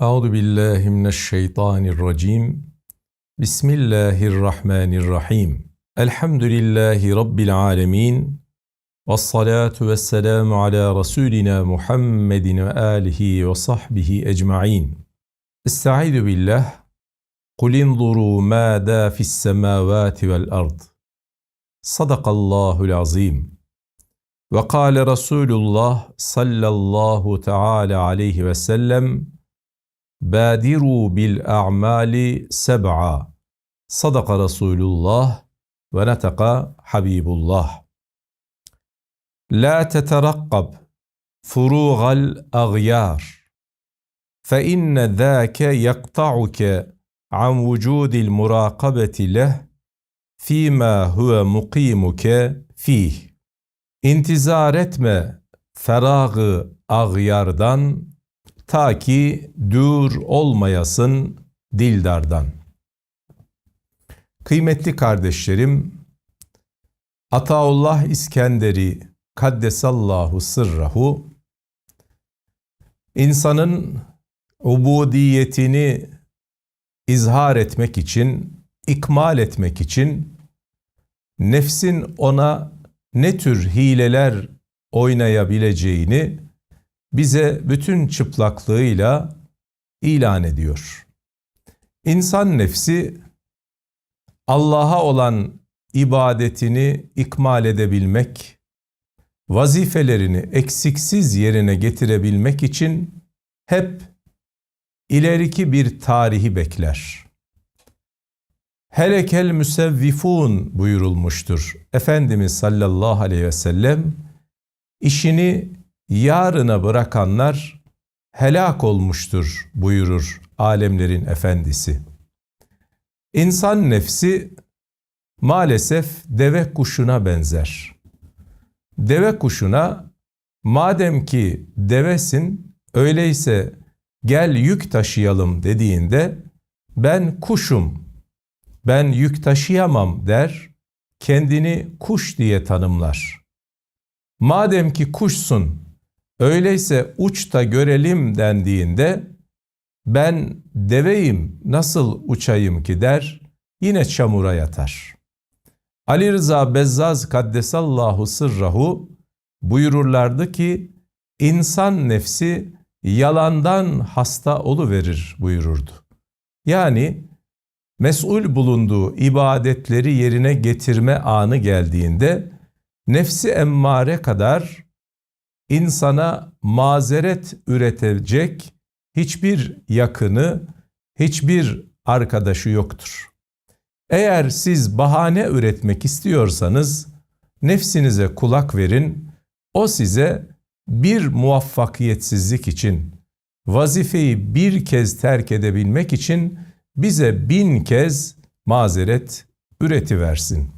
Euzu billahi mineşşeytanirracim. Bismillahirrahmanirrahim. Elhamdülillahi rabbil alamin. Ves salatu vesselamu ala rasulina Muhammedin ve alihi ve sahbihi ecmaîn. Estaizu billah. Kul inzuru mâdâ fis semâvâti vel ard. Sadakallahul azim. Ve kâle Resulullah sallallahu teâlâ aleyhi ve sellem بادروا بالأعمال سبعا صدق رسول الله ونتقى حبيب الله لا تترقب فروغ الأغيار فإن ذاك يقطعك عن وجود المراقبة له فيما هو مقيمك فيه. İntizar etme فراغ أغياردان ta ki dür olmayasın dildardan. Kıymetli kardeşlerim, Ataullah İskenderi Kaddesallahu sırrahu insanın ubudiyetini izhar etmek için, ikmal etmek için nefsin ona ne tür hileler oynayabileceğini bize bütün çıplaklığıyla ilan ediyor. İnsan nefsi Allah'a olan ibadetini ikmal edebilmek, vazifelerini eksiksiz yerine getirebilmek için hep ileriki bir tarihi bekler. Helekel müsevvifun buyurulmuştur. Efendimiz sallallahu aleyhi ve sellem işini yarına bırakanlar helak olmuştur buyurur alemlerin efendisi. İnsan nefsi maalesef deve kuşuna benzer. Deve kuşuna madem ki devesin öyleyse gel yük taşıyalım dediğinde ben kuşum, ben yük taşıyamam der, kendini kuş diye tanımlar. Madem ki kuşsun, öyleyse uç da görelim dendiğinde ben deveyim nasıl uçayım ki der, yine çamura yatar. Ali Rıza Bezzaz Kaddesallahu Sırrahu buyururlardı ki, insan nefsi yalandan hasta verir buyururdu. Yani mesul bulunduğu ibadetleri yerine getirme anı geldiğinde nefsi emmare kadar insana mazeret üretecek hiçbir yakını, hiçbir arkadaşı yoktur. Eğer siz bahane üretmek istiyorsanız nefsinize kulak verin. O size bir muvaffakiyetsizlik için, vazifeyi bir kez terk edebilmek için bize bin kez mazeret üretiversin.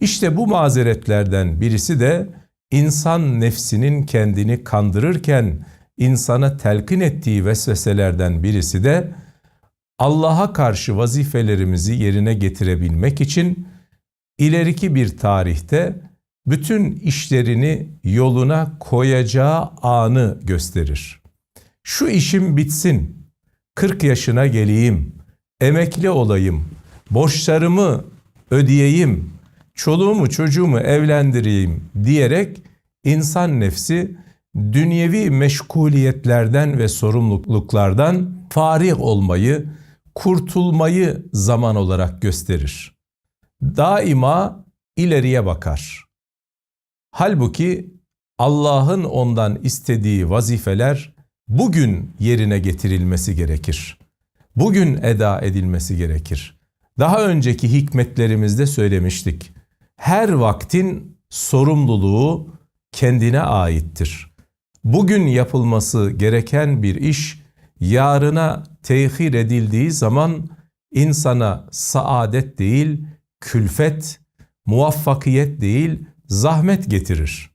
İşte bu mazeretlerden birisi de insan nefsinin kendini kandırırken insana telkin ettiği vesveselerden birisi de Allah'a karşı vazifelerimizi yerine getirebilmek için ileriki bir tarihte bütün işlerini yoluna koyacağı anı gösterir. Şu işim bitsin, 40 yaşına geleyim, emekli olayım, borçlarımı ödeyeyim, çoluğumu çocuğumu evlendireyim diyerek insan nefsi dünyevi meşguliyetlerden ve sorumluluklardan farih olmayı, kurtulmayı zaman olarak gösterir. Daima ileriye bakar. Halbuki Allah'ın ondan istediği vazifeler bugün yerine getirilmesi gerekir. Bugün eda edilmesi gerekir. Daha önceki hikmetlerimizde söylemiştik. Her vaktin sorumluluğu kendine aittir. Bugün yapılması gereken bir iş yarına tehir edildiği zaman insana saadet değil, külfet, muvaffakiyet değil, zahmet getirir.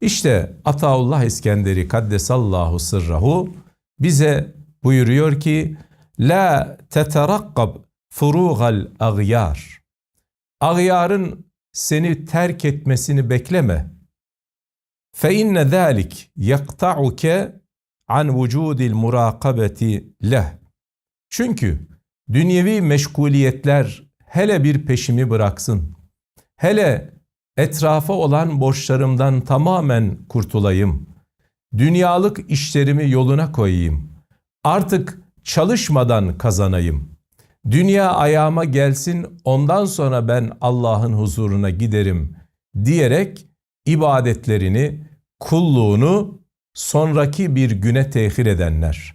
İşte Ataullah İskenderi Kaddesallahu sırrahu bize buyuruyor ki La teterakkab furugal agyar. Agyarın seni terk etmesini bekleme. Fe inne zalik yakta'uke an vücudil murakabeti leh. Çünkü dünyevi meşguliyetler hele bir peşimi bıraksın. Hele etrafa olan borçlarımdan tamamen kurtulayım. Dünyalık işlerimi yoluna koyayım. Artık çalışmadan kazanayım. Dünya ayağıma gelsin ondan sonra ben Allah'ın huzuruna giderim diyerek ibadetlerini, kulluğunu sonraki bir güne tehir edenler.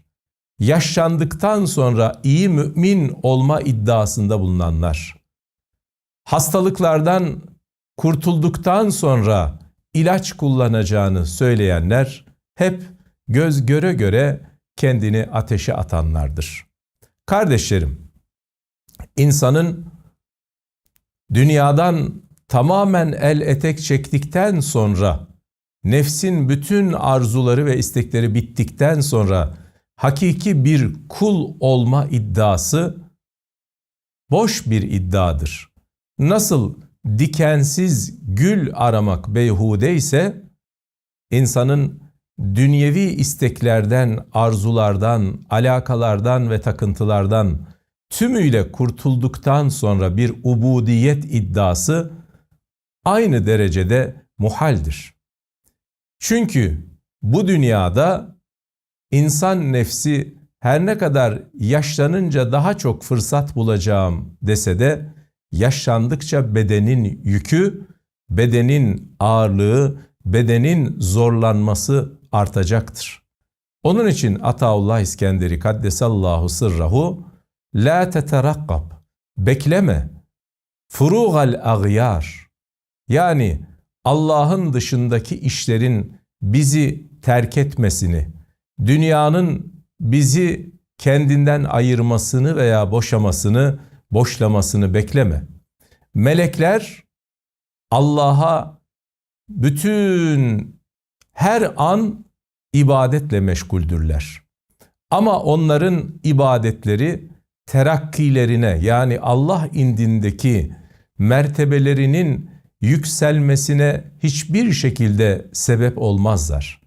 Yaşlandıktan sonra iyi mümin olma iddiasında bulunanlar. Hastalıklardan kurtulduktan sonra ilaç kullanacağını söyleyenler hep göz göre göre kendini ateşe atanlardır. Kardeşlerim, insanın dünyadan tamamen el etek çektikten sonra nefsin bütün arzuları ve istekleri bittikten sonra hakiki bir kul olma iddiası boş bir iddiadır. Nasıl dikensiz gül aramak beyhude ise insanın dünyevi isteklerden, arzulardan, alakalardan ve takıntılardan tümüyle kurtulduktan sonra bir ubudiyet iddiası aynı derecede muhaldir. Çünkü bu dünyada insan nefsi her ne kadar yaşlanınca daha çok fırsat bulacağım dese de yaşlandıkça bedenin yükü, bedenin ağırlığı, bedenin zorlanması artacaktır. Onun için Ataullah İskenderi Kaddesallahu sırrahu La teterakkab bekleme furugal agyar yani Allah'ın dışındaki işlerin bizi terk etmesini, dünyanın bizi kendinden ayırmasını veya boşamasını, boşlamasını bekleme. Melekler Allah'a bütün her an ibadetle meşguldürler. Ama onların ibadetleri terakkilerine yani Allah indindeki mertebelerinin yükselmesine hiçbir şekilde sebep olmazlar.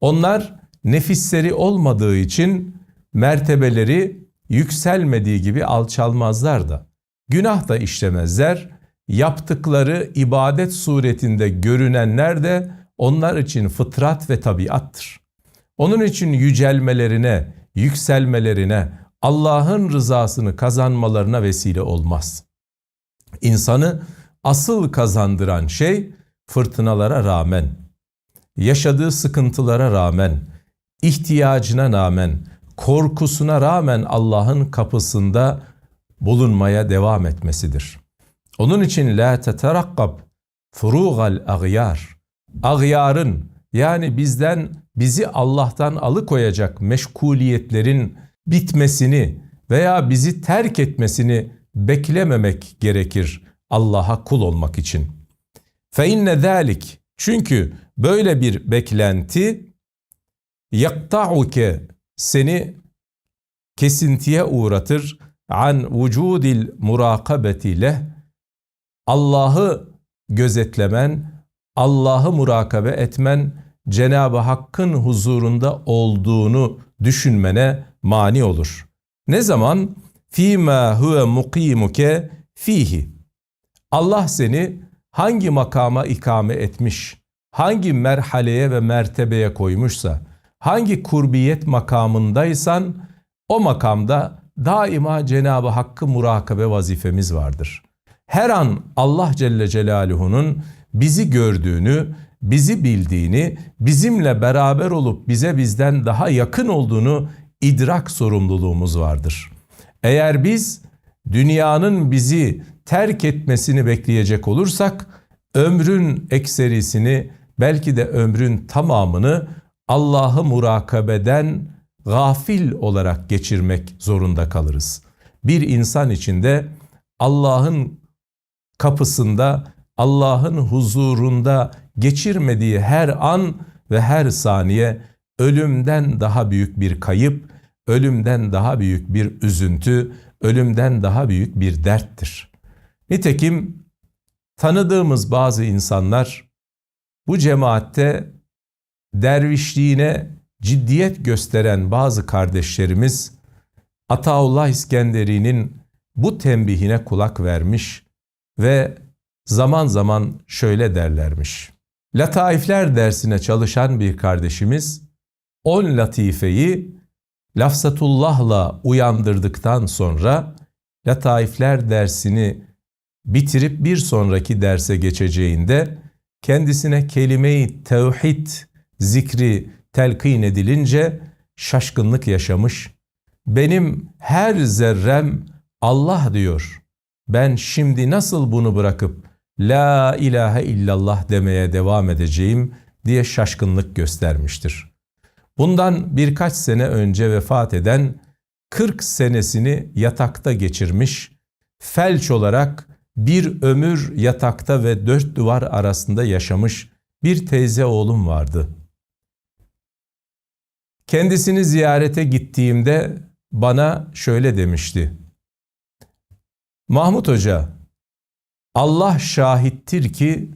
Onlar nefisleri olmadığı için mertebeleri yükselmediği gibi alçalmazlar da. Günah da işlemezler. Yaptıkları ibadet suretinde görünenler de onlar için fıtrat ve tabiattır. Onun için yücelmelerine, yükselmelerine, Allah'ın rızasını kazanmalarına vesile olmaz. İnsanı asıl kazandıran şey fırtınalara rağmen, yaşadığı sıkıntılara rağmen, ihtiyacına rağmen, korkusuna rağmen Allah'ın kapısında bulunmaya devam etmesidir. Onun için la teterakkab furugal agyar. Agyarın yani bizden bizi Allah'tan alıkoyacak meşguliyetlerin bitmesini veya bizi terk etmesini beklememek gerekir Allah'a kul olmak için. İnne zalik çünkü böyle bir beklenti yakta'uke seni kesintiye uğratır an vücudil murakabeti leh Allah'ı gözetlemen, Allah'ı murakabe etmen, Cenab-ı Hakk'ın huzurunda olduğunu düşünmene mani olur. Ne zaman? Fîmâ huve mukimuke fihi. Allah seni hangi makama ikame etmiş, hangi merhaleye ve mertebeye koymuşsa, hangi kurbiyet makamındaysan o makamda daima Cenab-ı Hakk'ı murakabe vazifemiz vardır. Her an Allah Celle Celaluhu'nun bizi gördüğünü, bizi bildiğini, bizimle beraber olup bize bizden daha yakın olduğunu idrak sorumluluğumuz vardır. Eğer biz dünyanın bizi terk etmesini bekleyecek olursak ömrün ekserisini belki de ömrün tamamını Allah'ı murakabeden gafil olarak geçirmek zorunda kalırız. Bir insan içinde Allah'ın kapısında, Allah'ın huzurunda geçirmediği her an ve her saniye ölümden daha büyük bir kayıp, ölümden daha büyük bir üzüntü, ölümden daha büyük bir derttir. Nitekim tanıdığımız bazı insanlar bu cemaatte dervişliğine ciddiyet gösteren bazı kardeşlerimiz Ataullah İskenderi'nin bu tembihine kulak vermiş ve zaman zaman şöyle derlermiş. Lataifler dersine çalışan bir kardeşimiz on latifeyi lafzatullahla uyandırdıktan sonra lataifler dersini bitirip bir sonraki derse geçeceğinde kendisine kelime-i tevhid zikri telkin edilince şaşkınlık yaşamış. Benim her zerrem Allah diyor. Ben şimdi nasıl bunu bırakıp La ilahe illallah demeye devam edeceğim diye şaşkınlık göstermiştir. Bundan birkaç sene önce vefat eden 40 senesini yatakta geçirmiş, felç olarak bir ömür yatakta ve dört duvar arasında yaşamış bir teyze oğlum vardı. Kendisini ziyarete gittiğimde bana şöyle demişti. Mahmut Hoca, Allah şahittir ki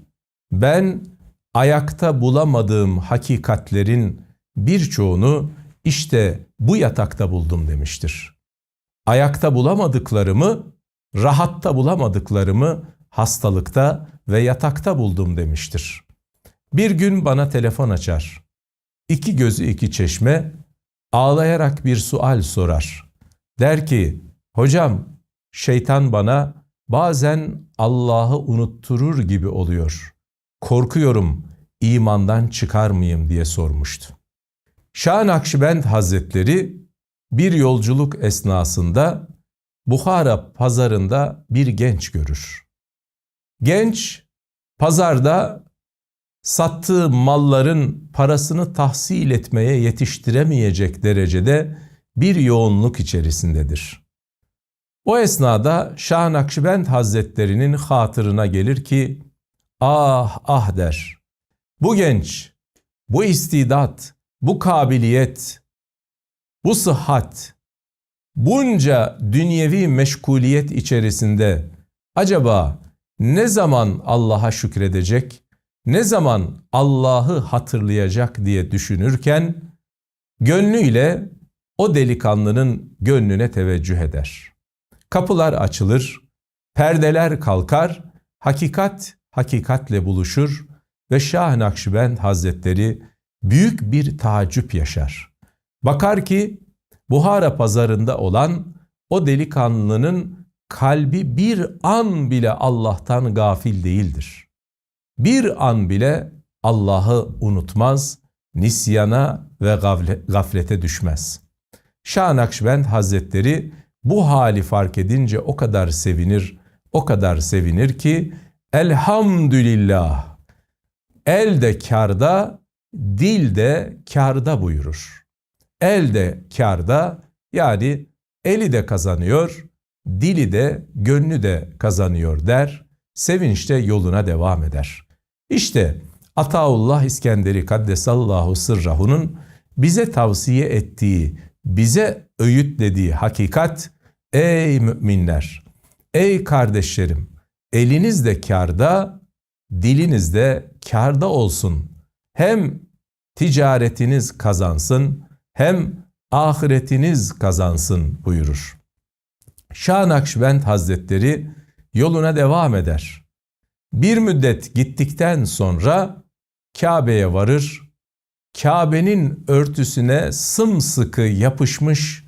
ben ayakta bulamadığım hakikatlerin birçoğunu işte bu yatakta buldum demiştir. Ayakta bulamadıklarımı, rahatta bulamadıklarımı hastalıkta ve yatakta buldum demiştir. Bir gün bana telefon açar. İki gözü iki çeşme ağlayarak bir sual sorar. Der ki, hocam şeytan bana bazen Allah'ı unutturur gibi oluyor. Korkuyorum imandan çıkar mıyım diye sormuştu. Şah Nakşibend Hazretleri bir yolculuk esnasında Bukhara pazarında bir genç görür. Genç pazarda sattığı malların parasını tahsil etmeye yetiştiremeyecek derecede bir yoğunluk içerisindedir. O esnada Şah Nakşibend Hazretlerinin hatırına gelir ki ah ah der. Bu genç, bu istidat, bu kabiliyet, bu sıhhat, bunca dünyevi meşguliyet içerisinde acaba ne zaman Allah'a şükredecek, ne zaman Allah'ı hatırlayacak diye düşünürken gönlüyle o delikanlının gönlüne teveccüh eder. Kapılar açılır, perdeler kalkar, hakikat hakikatle buluşur ve Şah Nakşibend Hazretleri büyük bir tacip yaşar. Bakar ki Buhara pazarında olan o delikanlının kalbi bir an bile Allah'tan gafil değildir. Bir an bile Allah'ı unutmaz, nisyana ve gaflete düşmez. Şah Nakşibend Hazretleri bu hali fark edince o kadar sevinir, o kadar sevinir ki elhamdülillah el de karda, dil de karda buyurur. El de karda yani eli de kazanıyor, dili de gönlü de kazanıyor der, sevinçte yoluna devam eder. İşte Ataullah İskenderi Kaddesallahu Sırrahu'nun bize tavsiye ettiği, bize öğütlediği hakikat, ey müminler, ey kardeşlerim, eliniz de karda, diliniz de karda olsun. Hem ticaretiniz kazansın hem ahiretiniz kazansın buyurur. Şah Nakşibend Hazretleri yoluna devam eder. Bir müddet gittikten sonra Kabe'ye varır. Kabe'nin örtüsüne sımsıkı yapışmış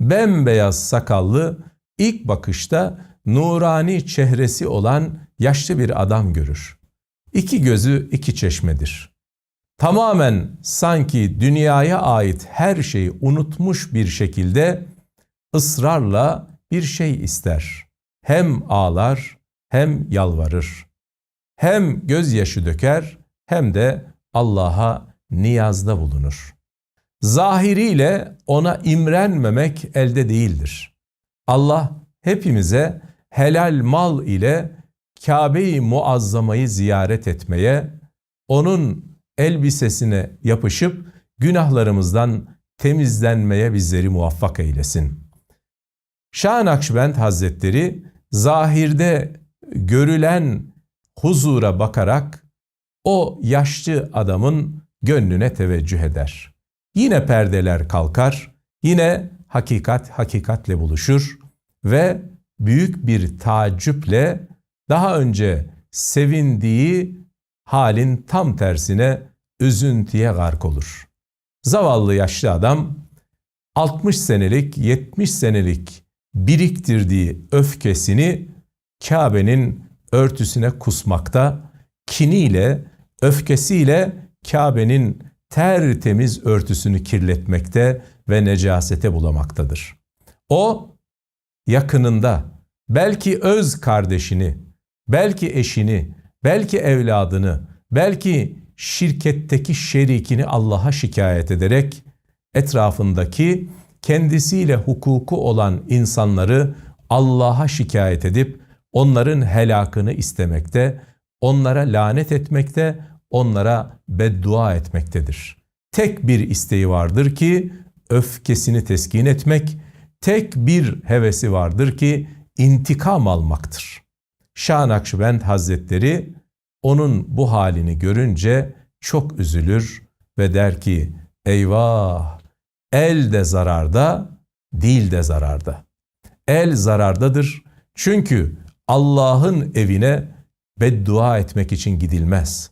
bembeyaz sakallı ilk bakışta nurani çehresi olan yaşlı bir adam görür. İki gözü iki çeşmedir. Tamamen sanki dünyaya ait her şeyi unutmuş bir şekilde ısrarla bir şey ister. Hem ağlar hem yalvarır. Hem gözyaşı döker hem de Allah'a niyazda bulunur. Zahiriyle ona imrenmemek elde değildir. Allah hepimize helal mal ile Kabe-i Muazzama'yı ziyaret etmeye, onun elbisesine yapışıp günahlarımızdan temizlenmeye bizleri muvaffak eylesin. Şah Nakşibend Hazretleri zahirde görülen huzura bakarak o yaşlı adamın gönlüne teveccüh eder. yine perdeler kalkar, yine hakikat hakikatle buluşur ve büyük bir tacüple daha önce sevindiği halin tam tersine üzüntüye gark olur. Zavallı yaşlı adam 60 senelik, 70 senelik biriktirdiği öfkesini Kabe'nin örtüsüne kusmakta, kiniyle, öfkesiyle Kabe'nin tertemiz örtüsünü kirletmekte ve necasete bulamaktadır. O yakınında belki öz kardeşini, belki eşini, belki evladını, belki şirketteki şerikini Allah'a şikayet ederek etrafındaki kendisiyle hukuku olan insanları Allah'a şikayet edip onların helakını istemekte, onlara lanet etmekte, onlara beddua etmektedir. Tek bir isteği vardır ki öfkesini teskin etmek, tek bir hevesi vardır ki intikam almaktır. Şah Nakşibend Hazretleri onun bu halini görünce çok üzülür ve der ki eyvah el de zararda dil de zararda. El zarardadır çünkü Allah'ın evine beddua etmek için gidilmez.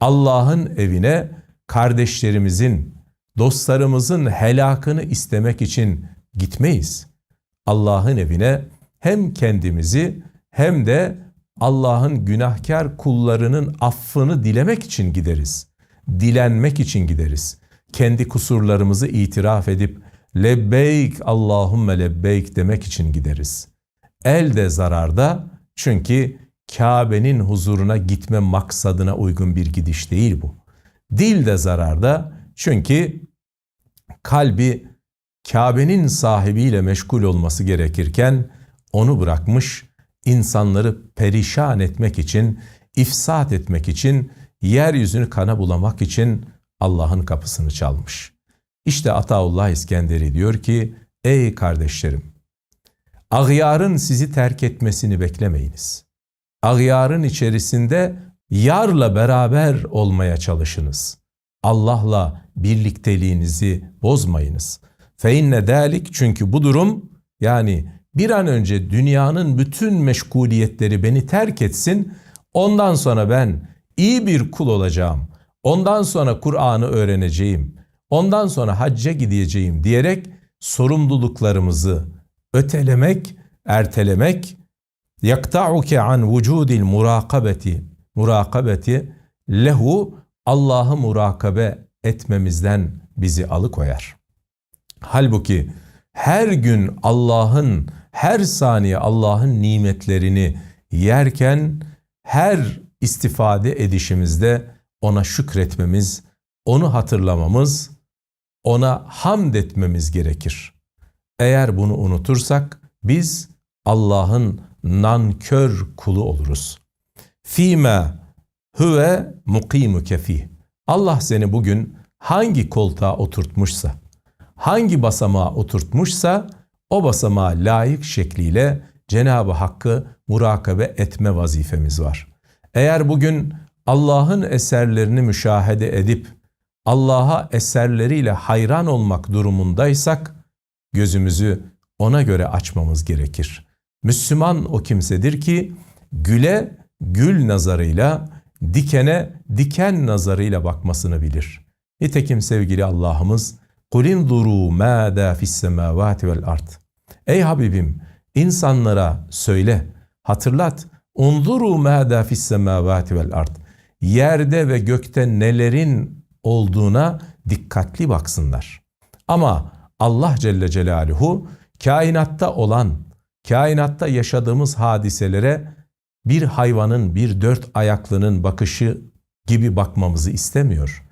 Allah'ın evine kardeşlerimizin, dostlarımızın helakını istemek için gitmeyiz. Allah'ın evine hem kendimizi hem de Allah'ın günahkar kullarının affını dilemek için gideriz. Dilenmek için gideriz. Kendi kusurlarımızı itiraf edip lebbeyk Allahümme lebbeyk demek için gideriz. El de zararda çünkü Kabe'nin huzuruna gitme maksadına uygun bir gidiş değil bu. Dil de zararda çünkü kalbi Kabe'nin sahibiyle meşgul olması gerekirken onu bırakmış, insanları perişan etmek için, ifsat etmek için, yeryüzünü kana bulamak için Allah'ın kapısını çalmış. İşte Ataullah İskenderi diyor ki, ey kardeşlerim, Ağyarın sizi terk etmesini beklemeyiniz. Ağyarın içerisinde yarla beraber olmaya çalışınız. Allah'la birlikteliğinizi bozmayınız. Fe inne dalik çünkü bu durum yani bir an önce dünyanın bütün meşguliyetleri beni terk etsin. Ondan sonra ben iyi bir kul olacağım. Ondan sonra Kur'an'ı öğreneceğim. Ondan sonra hacca gideceğim diyerek sorumluluklarımızı ötelemek, ertelemek yakta'uke an vücudil murakabeti murakabeti lehu Allah'ı murakabe etmemizden bizi alıkoyar. Halbuki her gün Allah'ın her saniye Allah'ın nimetlerini yerken her istifade edişimizde ona şükretmemiz, onu hatırlamamız, ona hamd etmemiz gerekir. Eğer bunu unutursak biz Allah'ın nankör kulu oluruz. Fime huve mukimu kefi. Allah seni bugün hangi koltuğa oturtmuşsa, hangi basamağa oturtmuşsa o basamağa layık şekliyle Cenab-ı Hakk'ı murakabe etme vazifemiz var. Eğer bugün Allah'ın eserlerini müşahede edip Allah'a eserleriyle hayran olmak durumundaysak gözümüzü ona göre açmamız gerekir. Müslüman o kimsedir ki güle gül nazarıyla, dikene diken nazarıyla bakmasını bilir. Nitekim sevgili Allah'ımız Kulin duru mâdâ fissemâvâti vel ard. Ey Habibim insanlara söyle, hatırlat. Unduru mâdâ fissemâvâti vel ard. Yerde ve gökte nelerin olduğuna dikkatli baksınlar. Ama Allah Celle Celaluhu kainatta olan, kainatta yaşadığımız hadiselere bir hayvanın, bir dört ayaklının bakışı gibi bakmamızı istemiyor.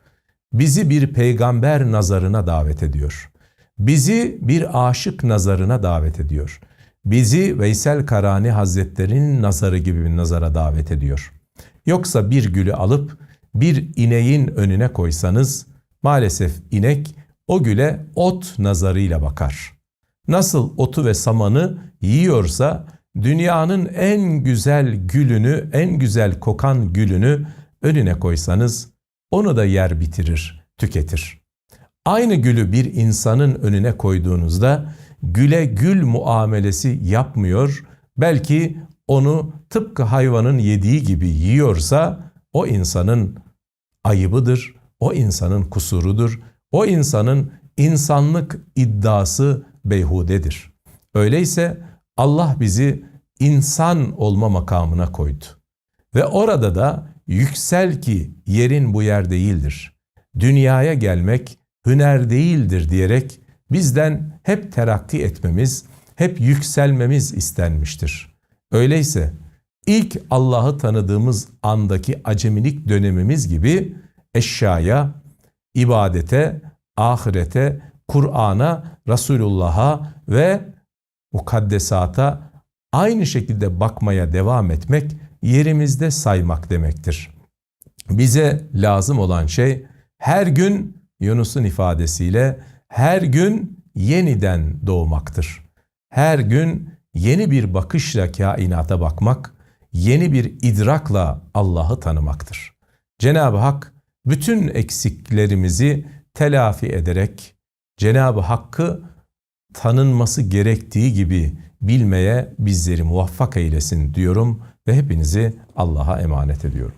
Bizi bir peygamber nazarına davet ediyor. Bizi bir aşık nazarına davet ediyor. Bizi Veysel Karani Hazretleri'nin nazarı gibi bir nazara davet ediyor. Yoksa bir gülü alıp bir ineğin önüne koysanız maalesef inek o güle ot nazarıyla bakar. Nasıl otu ve samanı yiyorsa dünyanın en güzel gülünü, en güzel kokan gülünü önüne koysanız onu da yer bitirir, tüketir. Aynı gülü bir insanın önüne koyduğunuzda güle gül muamelesi yapmıyor, belki onu tıpkı hayvanın yediği gibi yiyorsa o insanın ayıbıdır, o insanın kusurudur, o insanın insanlık iddiası beyhudedir. Öyleyse Allah bizi insan olma makamına koydu. Ve orada da yüksel ki yerin bu yer değildir. Dünyaya gelmek hüner değildir diyerek bizden hep terakki etmemiz, hep yükselmemiz istenmiştir. Öyleyse ilk Allah'ı tanıdığımız andaki acemilik dönemimiz gibi eşyaya, ibadete, ahirete, Kur'an'a, Resulullah'a ve mukaddesata aynı şekilde bakmaya devam etmek yerimizde saymak demektir. Bize lazım olan şey her gün Yunus'un ifadesiyle her gün yeniden doğmaktır. Her gün yeni bir bakışla kainata bakmak, yeni bir idrakla Allah'ı tanımaktır. Cenab-ı Hak bütün eksiklerimizi telafi ederek Cenab-ı Hakk'ı tanınması gerektiği gibi bilmeye bizleri muvaffak eylesin diyorum ve hepinizi Allah'a emanet ediyorum.